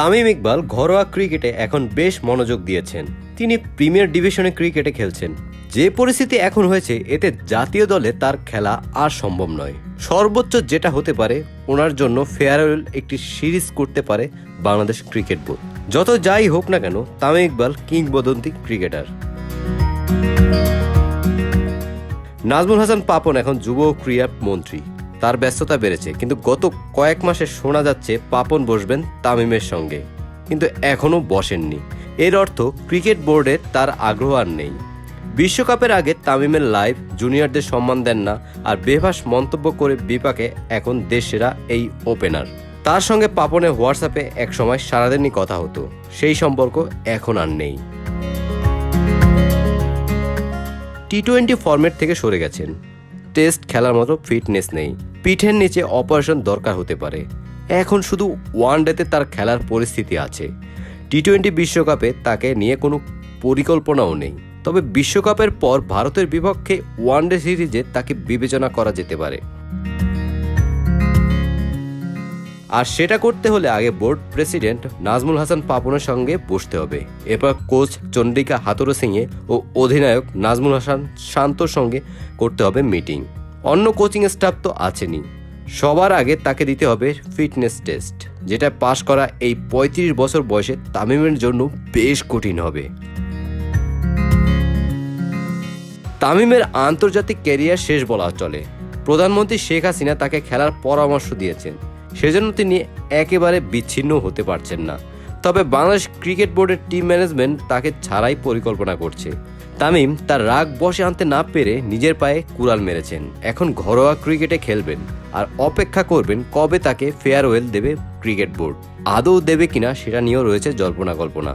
তামিম ইকবাল ঘরোয়া ক্রিকেটে এখন বেশ মনোযোগ দিয়েছেন। তিনি প্রিমিয়ার ডিভিশনে ক্রিকেটে খেলছেন। যে পরিস্থিতি এখন হয়েছে, এতে জাতীয় দলে তার খেলা আর সম্ভব নয়। সর্বোচ্চ যেটা হতে পারে, ওনার জন্য ফেয়ারওয়েল একটি সিরিজ করতে পারে বাংলাদেশ ক্রিকেট বোর্ড। যত যাই হোক না কেন, তামিম ইকবাল কিংবদন্তি ক্রিকেটার। নাজমুল হাসান পাপন এখন যুব ক্রীড়া মন্ত্রী। তার ব্যস্ততা বেড়েছে, কিন্তু গত কয়েক মাসে শোনা যাচ্ছে পাপন বসবেন তামিমের সঙ্গে। কিন্তু এখনও বসেননি। এর অর্থ ক্রিকেট বোর্ডে তার আগ্রহ আর নেই। বিশ্বকাপের আগে তামিমের লাইভ জুনিয়রদের সম্মান দেন না, আর বেভাস মন্তব্য করে বিপাকে এখন দেশেরা এই ওপেনার। তার সঙ্গে পাপনের হোয়াটসঅ্যাপে একসময় সারাদিনই কথা হতো, সেই সম্পর্ক এখন আর নেই। টি টোয়েন্টি ফরম্যাট থেকে সরে গেছেন। টেস্ট খেলার মতো ফিটনেস নেই। পিঠের নিচে অপারেশন দরকার হতে পারে। এখন শুধু ওয়ান ডেতে তার খেলার পরিস্থিতি আছে। টি টোয়েন্টি বিশ্বকাপে তাকে নিয়ে কোনো পরিকল্পনাও নেই। তবে বিশ্বকাপের পর ভারতের বিপক্ষে ওয়ান ডে সিরিজে তাকে বিবেচনা করা যেতে পারে। আর সেটা করতে হলে আগে বোর্ড প্রেসিডেন্ট নাজমুল হাসান পাপনের সঙ্গে বসতে হবে। এরপর কোচ চন্দ্রিকা হাতুরো সিংয়ে ও অধিনায়ক নাজমুল হাসান শান্তর সঙ্গে করতে হবে মিটিং। অন্য কোচিং স্টাফ তো আছেনই সবার আগে তাকে দিতে হবে ফিটনেস টেস্ট, যেটা পাশ করা এই পঁয়ত্রিশ বছর বয়সে তামিমের জন্য বেশ কঠিন হবে। তামিমের আন্তর্জাতিক ক্যারিয়ার শেষ বলা চলে। প্রধানমন্ত্রী শেখ হাসিনা তাকে খেলার পরামর্শ দিয়েছেন। সেজন্য তিনি একেবারে বিচ্ছিন্ন হতে পারছেন না। তবে বাংলাদেশ ক্রিকেট বোর্ডের টিম ম্যানেজমেন্ট তাকে ছাড়াই পরিকল্পনা করছে। তামিম তার রাগ বসে আনতে না পেরে নিজের পায়ে কুড়াল মেরেছেন। এখন ঘরোয়া ক্রিকেটে খেলবেন আর অপেক্ষা করবেন কবে তাকে ফেয়ারওয়েল দেবে ক্রিকেট বোর্ড। আদৌ দেবে কিনা সেটা নিয়েও রয়েছে জল্পনা কল্পনা।